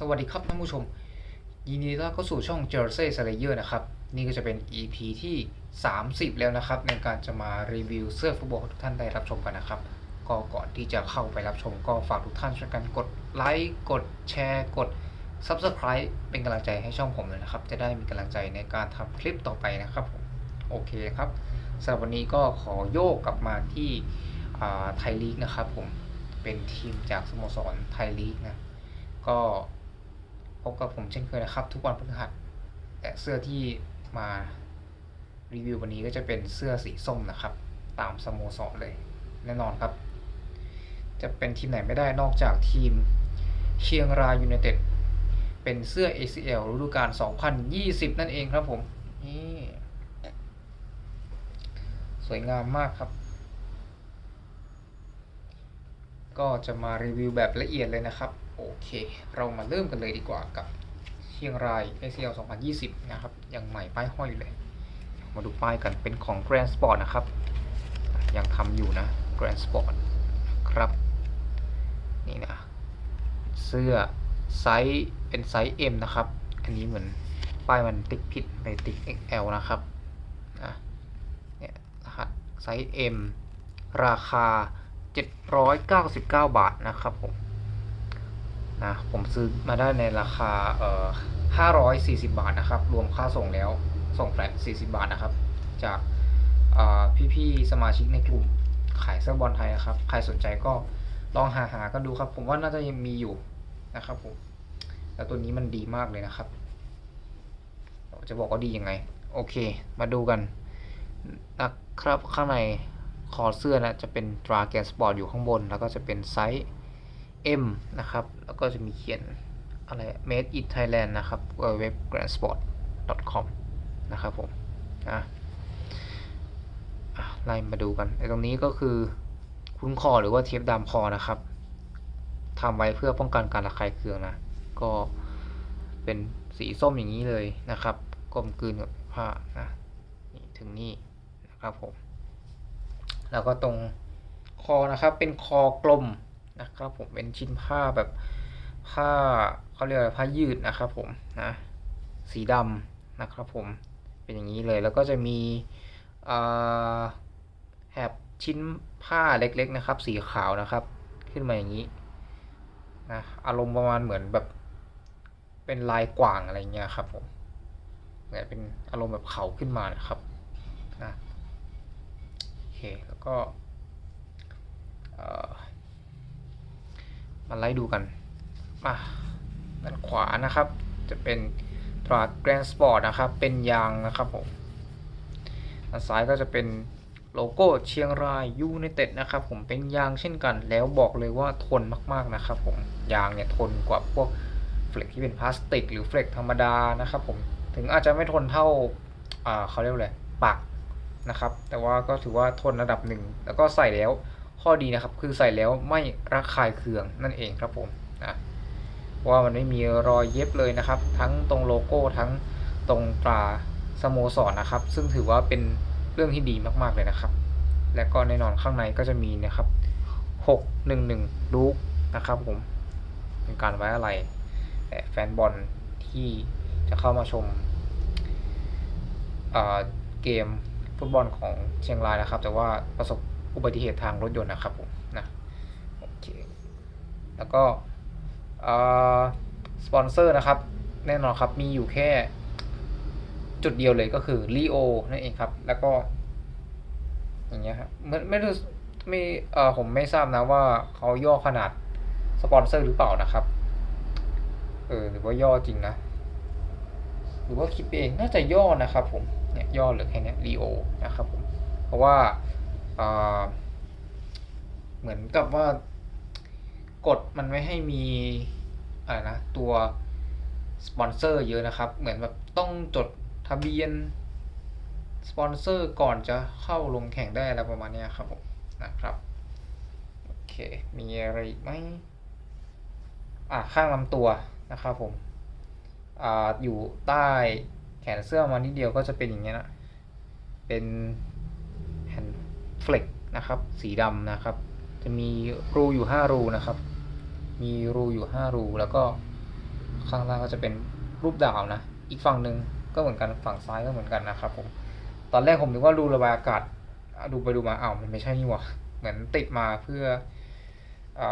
สวัสดีครับท่านผู้ชม ยินดีต้อนรับเข้าสู่ช่อง Jersey Slayer นะครับ นี่ก็จะเป็น EP ที่ 30 แล้วนะครับ ในการจะมารีวิวเสื้อฟุตบอลทุกท่านได้รับชมกันนะครับ ก็ก่อนที่จะเข้าไปรับชมก็ฝากทุกท่านช่วยกันกดไลค์กดแชร์กด Subscribe เป็นกำลังใจให้ช่องผมเลยนะครับ จะได้มีกำลังใจในการทำคลิปต่อไปนะครับผมโอเคครับสำหรับวันนี้ก็ขอโยกกลับมาที่ไทยลีกนะครับผมเป็นทีมจากสโมสรไทยลีกนะก็ พบกับผมเช่นเคยนะครับ ทุกวันพฤหัสแต่เสื้อที่มารีวิววันนี้ก็จะเป็นเสื้อสีส้มนะครับ ตามสโมสรเลย แน่นอนครับ จะเป็นทีมไหนไม่ได้นอกจากทีมเชียงรายยูไนเต็ดเป็นเสื้อ ACL ฤดูกาล 2020 นั่นเองครับผม นี่สวยงามมากครับ ก็จะมารีวิวแบบละเอียดเลยนะครับ โอเค เรามาเริ่มกันเลยดีกว่ากับเชียงราย ACL 2020 นะครับ ยังใหม่ป้ายห้อยอยู่เลย มาดูป้ายกันเป็นของ Grand Sport นะครับ ยังทำอยู่นะ Grand Sport ครับ นี่นะ เสื้อไซส์เป็นไซส์ M นะครับ อันนี้เหมือนป้ายมันติ๊กผิดไปติ๊ก XL นะครับนะเนี่ยรหัสไซส์ M ราคา 799 บาทนะครับผม นะผมซื้อมาได้ในราคาเอ่อ540 บาทนะครับ รวมค่าส่งแล้วส่งแฟลต40 บาทนะครับ จากพี่ๆสมาชิกในกลุ่มขายเสื้อบอลไทยนะครับ ใครสนใจก็ลองหาหากันดูครับ ผมว่าน่าจะยังมีอยู่นะครับผมแล้วตัวนี้มันดีมากเลยนะครับจะบอกว่าดียังไง โอเค มาดูกันนะครับข้างในคอเสื้อนะจะเป็นตราแกนสปอร์ตอยู่ข้างบน แล้วก็จะเป็นไซส์ M นะครับ แล้วก็จะมีเขียนอะไร made in Thailand นะครับเว็บ grandsport.com นะครับผมนะไล่มาดูกันไอ้ตรงนี้ก็คือคุ้นคอหรือว่าเทปดามคอนะครับทำไว้เพื่อป้องกันการระคายเคืองนะ ก็เป็นสีส้มอย่างนี้เลยนะครับกลมกลืนกับผ้านะนี่ถึงนี่นะครับผม แล้วก็ตรงคอนะครับเป็นคอกลม นะครับผมเป็นชิ้นผ้าแบบผ้าเขาเรียกว่าผ้ายืดนะครับผมนะสีดำนะครับผมเป็นอย่างนี้เลยแล้วก็จะมีแถบชิ้นผ้าเล็กๆนะครับ สีขาวนะครับ ขึ้นมาอย่างนี้นะอารมณ์ประมาณเหมือนแบบเป็นลายกว่างอะไรเงี้ยครับผมเนี่ยเป็นอารมณ์แบบเขาขึ้นมานะครับนะโอเคแล้วก็เอ่อ มาไล่ดูกันมาด้านขวานะครับ จะเป็นตราแกรนสปอร์ตนะครับ เป็นยางนะครับผมด้านซ้ายก็จะเป็นโลโก้เชียงรายยูไนเต็ดนะครับ ผมเป็นยางเช่นกัน แล้วบอกเลยว่าทนมากๆนะครับผมยางเนี่ยทนกว่าพวกเฟล็กที่เป็นพลาสติก หรือเฟล็กธรรมดานะครับ ผมถึงอาจจะไม่ทนเท่าเขาเรียกว่าอะไรปักนะครับ แต่ว่าก็ถือว่าทนระดับหนึ่งแล้วก็ใส่แล้ว ข้อดีนะครับ คือใส่แล้วไม่ระคายเคืองนั่นเองครับผมนะว่ามันไม่มีรอยเย็บเลยนะครับ ทั้งตรงโลโก้ทั้งตรงตราสโมสรนนะครับ ซึ่งถือว่าเป็นเรื่องที่ดีมากๆเลยนะครับ และก็แน่นอนข้างในก็จะมีนะครับ 611 ลูกนะครับผมเป็นการไว้อะไรแต่แฟนบอลที่จะเข้ามาชมเกมฟุตบอลของเชียงรายนะครับ แต่ว่าประสบ อุบัติเหตุทางรถยนต์นะครับผมนะโอเคแล้วก็สปอนเซอร์นะครับแน่นอนครับมีอยู่แค่จุดเดียวเลยก็คือลีโอนั่นเองครับ แล้วก็อย่างเงี้ยครับไม่ไม่รู้ไม่เออผมไม่ทราบนะว่าเขาย่อขนาดสปอนเซอร์หรือเปล่านะครับเออหรือว่าย่อจริงนะ หรือว่าคิดเองน่าจะย่อนะครับผมเนี่ยย่อเหลือแค่นี้ลีโอนะครับผมเพราะว่า เหมือนกับว่ากฎมันไม่ให้มีอะไรนะตัวสปอนเซอร์เยอะนะครับ เหมือนแบบต้องจดทะเบียนสปอนเซอร์ก่อนจะเข้าลงแข่งได้อะไรประมาณนี้ครับผมนะครับโอเคมีอะไรอีกไหมอ่าข้างลำตัวนะครับผมอ่าอยู่ใต้แขนเสื้อมานิดเดียวก็จะเป็นอย่างเงี้ยนะเป็น เฟล็กนะครับ สีดำนะครับ จะมีรูอยู่ 5 รูนะครับ มีรูอยู่ 5 รู แล้วก็ข้างล่างก็จะเป็นรูปดาวนะ อีกฝั่งหนึ่งก็เหมือนกันฝั่งซ้ายก็เหมือนกันนะครับผม ตอนแรกผมนึกว่ารูระบายอากาศ ดูไปดูมาอ้าวมันไม่ใช่นี่หว่าเหมือนติดมาเพื่ออ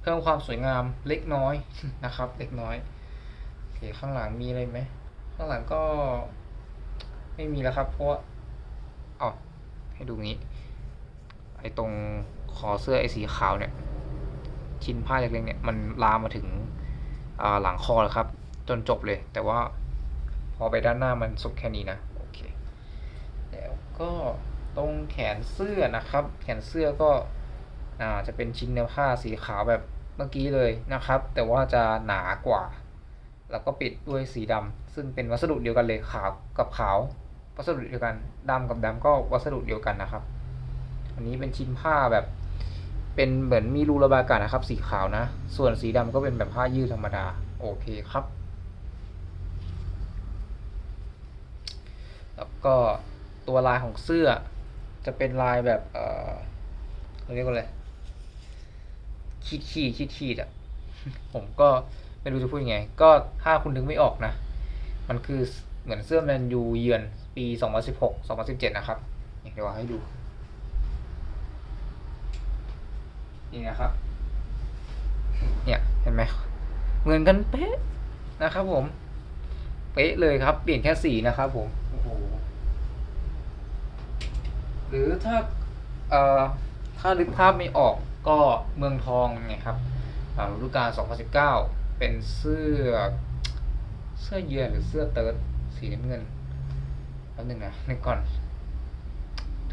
เพิ่มความสวยงามเล็กน้อยนะครับ เล็กน้อยโอเคข้างหลังมีอะไรไหมข้างหลังก็ไม่มีแล้วครับ เพราะว่าอ๋อให้ดูงี้ อ้ตรงคอเสื้อไอ้สีขาวเนี่ย ชิ้นผ้าเล็กๆเนี่ยมันลามมาถึงหลังคอแล้วครับ จนจบเลย แต่ว่าพอไปด้านหน้ามันสุดแค่นี้นะโอเคแล้วก็ตรงแขนเสื้อนะครับ แขนเสื้อก็าจะเป็นชิ้นเนื้อผ้าสีขาวแบบเมื่อกี้เลยนะครับ แต่ว่าจะหนากว่า แล้วก็ปิดด้วยสีดำซึ่งเป็นวัสดุเดียวกันเลยขาวกับขาว วัสดุเดียวกันดำกับดำก็วัสดุเดียวกันนะครับ อันนี้เป็นชิ้นผ้าแบบ เป็นเหมือนมีรูระบายอากาศนะครับ สีขาวนะ ส่วนสีดำก็เป็นแบบผ้ายืดธรรมดา โอเคครับ แล้วก็ตัวลายของเสื้อ จะเป็นลายแบบเออเขาเรียกว่าอะไรขีดขีดขีดขีดอะ ผมก็ไม่รู้จะพูดยังไง ก็ถ้าคุณนึกไม่ออกนะ มันคือเหมือนเสื้อแมนยูเยือนปี 2016 2017 นะครับ เดี๋ยวให้ดู นี่นะครับ เนี่ยเห็นไหมเหมือนกันเป๊ะนะครับผม เป๊ะเลยครับ เปลี่ยนแค่สีนะครับผมโอ้โหหรือถ้าเอ่อถ้าลึกภาพไม่ออกก็เมืองทองไงครับอ่าฤดูกาล2019 เป็นเสื้อเสื้อเยือนหรือเสื้อเติร์ดสีน้ำเงินแล้วหนึ่งนะนึกก่อน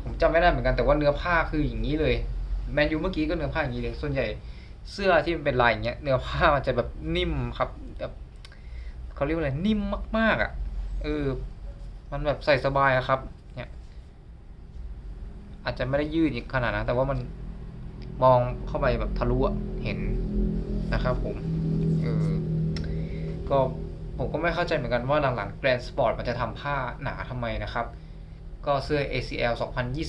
ผมจำไม่ได้เหมือนกันแต่ว่าเนื้อผ้าคืออย่างนี้เลย แมนยูเมื่อกี้ก็เนื้อผ้าอย่างนี้เลย ส่วนใหญ่เสื้อที่มันเป็นลายอย่างเงี้ยเนื้อผ้ามันจะแบบนิ่มครับแบบเขาเรียกว่าอะไรนิ่มมาก ๆ อะเออมันแบบใส่สบายครับ เนี่ย อาจจะไม่ได้ยืดอีกขนาดนั้นแต่ว่ามันมองเข้าไปแบบทะลุเห็นนะครับผมเออก็ผมก็ไม่เข้าใจเหมือนกันว่าหลังๆ Grand Sport มันจะทำผ้าหนาทำไมนะครับ ก็เสื้อ ACL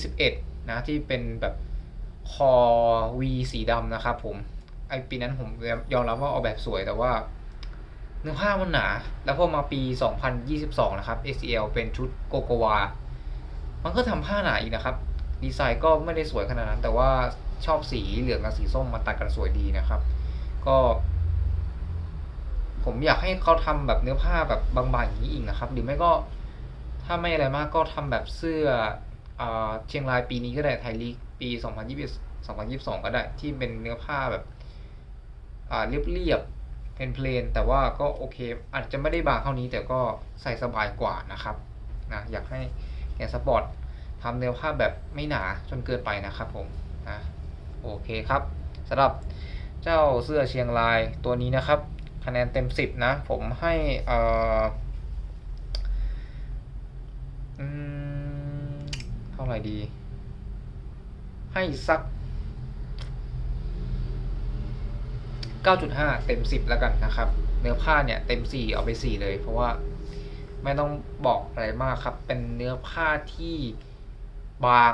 2021 นะที่เป็นแบบ คอ V สีดำนะครับผม ไอปีนั้นผมยอมรับว่าออกแบบสวยแต่ว่าเนื้อผ้ามันหนา แล้วพอมาปี 2022 นะครับ ACL เป็นชุดโกโกวา มันก็ทำผ้าหนาอีกนะครับ ดีไซน์ก็ไม่ได้สวยขนาดนั้น แต่ว่าชอบสีเหลืองกับสีส้มมาตัดกันสวยดีนะครับ ก็ผมอยากให้เขาทำแบบเนื้อผ้าแบบบางๆอย่างนี้อีกนะครับ หรือไม่ก็ถ้าไม่อะไรมากก็ทำแบบเสื้ออเชียงรายปีนี้ก็ได้ไทยลีก ปี 2021 2022 ก็ได้ที่เป็นเนื้อผ้าแบบอ่าเรียบๆเพลนเพลนๆแต่ว่าก็โอเค อาจจะไม่ได้บางเท่านี้แต่ก็ใส่สบายกว่านะครับนะอยากให้แกนสปอร์ตทำเนื้อผ้าแบบไม่หนาจนเกินไปนะครับผมนะโอเคครับสำหรับเจ้าเสื้อเชียงรายตัวนี้นะครับ คะแนนเต็ม 10 นะ ผมให้อ่ออืมเท่าไหร่ดี ให้สัก 9.5 เต็ม 10 แล้วกันนะครับ เนื้อผ้าเนี่ยเต็ม 4 เอาไป 4 เลย เพราะว่าไม่ต้องบอกอะไรมากครับ เป็นเนื้อผ้าที่บาง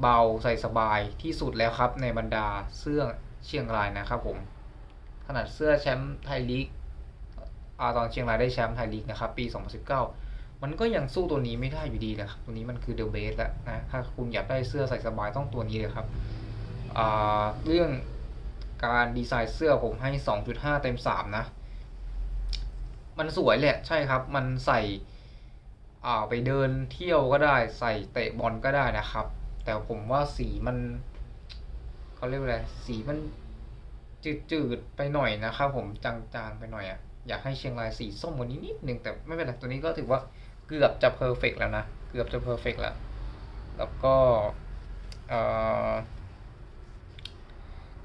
เบาใส่สบายที่สุดแล้วครับ ในบรรดาเสื้อเชียงรายนะครับผม ขนาดเสื้อแชมป์ไทยลีกอาตอนเชียงรายได้แชมป์ไทยลีกนะครับ ปี 2019 มันก็ยังสู้ตัวนี้ไม่ได้อยู่ดีนะครับ ตัวนี้มันคือเดอะเบสแล้วนะ ถ้าคุณอยากได้เสื้อใส่สบายต้องตัวนี้เลยครับ เรื่องการดีไซน์เสื้อผมให้ 2.5 เต็ม 3 นะ มันสวยแหละใช่ครับ มันใส่ไปเดินเที่ยวก็ได้ ใส่เตะบอลก็ได้นะครับ แต่ผมว่าสีมันเขาเรียกว่าอะไร สีมันจืดๆไปหน่อยนะครับผมจางๆไปหน่อยอะอยากให้เชียงรายสีส้มกว่านี้นิดนึงแต่ไม่เป็นไรตัวนี้ก็ถือว่า เกือบจะเพอร์เฟกแล้วนะ เกือบจะเพอร์เฟกแล้ว แล้วก็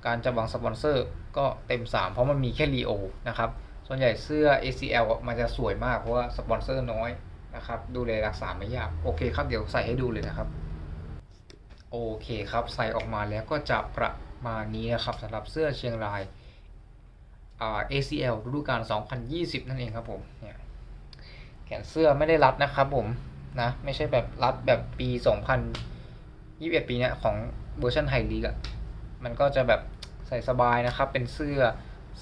การจะวางสปอนเซอร์ก็เต็ม 3 เพราะมันมีแค่รีโอนะครับ ส่วนใหญ่เสื้อ ACL มันจะสวยมากเพราะว่าสปอนเซอร์น้อยนะครับ ดูแลรักษาไม่ยาก โอเคครับ เดี๋ยวใส่ให้ดูเลยนะครับ โอเคครับ ใส่ออกมาแล้วก็จะประมาณนี้นะครับสำหรับเสื้อเชียงราย ACL ฤดูกาล 2020 นั่นเองครับผมเนี่ย ขนเสื้อไม่ได้รัดนะครับผมนะ ไม่ใช่แบบรัดแบบปี 2021 ปีเนี้ยของเวอร์ชันไทยลีกอะมันก็จะแบบใส่สบายนะครับ เป็นเสื้อ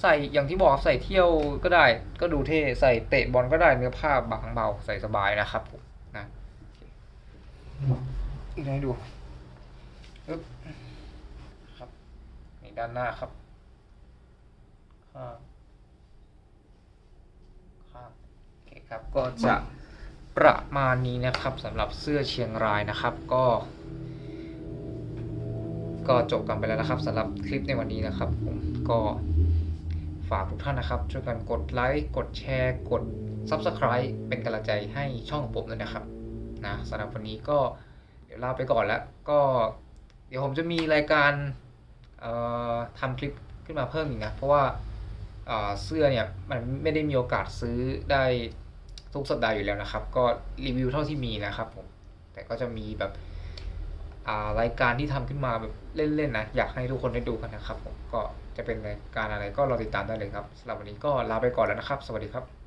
ใส่อย่างที่บอกใส่เที่ยวก็ได้ก็ดูเท่ใส่เตะบอลก็ได้เนื้อผ้าบางเบาใส่สบายนะครับผมนะอีกให้ดูปึ๊บครับนี่ด้านหน้าครับข้างข้าง ครับก็จะประมาณนี้นะครับสำหรับเสื้อเชียงรายนะครับก็ ก็จบกันไปแล้วนะครับสำหรับคลิปในวันนี้นะครับผมก็ฝากทุกท่านนะครับช่วยกันกดไลค์กดแชร์กด Subscribe เป็นกำลังใจให้ช่องผมด้วยนะครับนะสำหรับวันนี้ก็เดี๋ยวลาไปก่อนแล้วก็ เดี๋ยวผมจะมีรายการทำคลิปขึ้นมาเพิ่มอีกนะเพราะว่าเสื้อเนี่ยมันไม่ได้มีโอกาสซื้อได้ ทุกสัปดาห์อยู่แล้วนะครับ ก็รีวิวเท่าที่มีนะครับผม แต่ก็จะมีแบบารายการที่ทำขึ้นมาแบบเล่นๆนะ อยากให้ทุกคนได้ดูกันนะครับผม ก็จะเป็นรายการอะไรก็รอติดตามได้เลยครับสำหรับวันนี้ก็ลาไปก่อนแล้วนะครับ สวัสดีครับ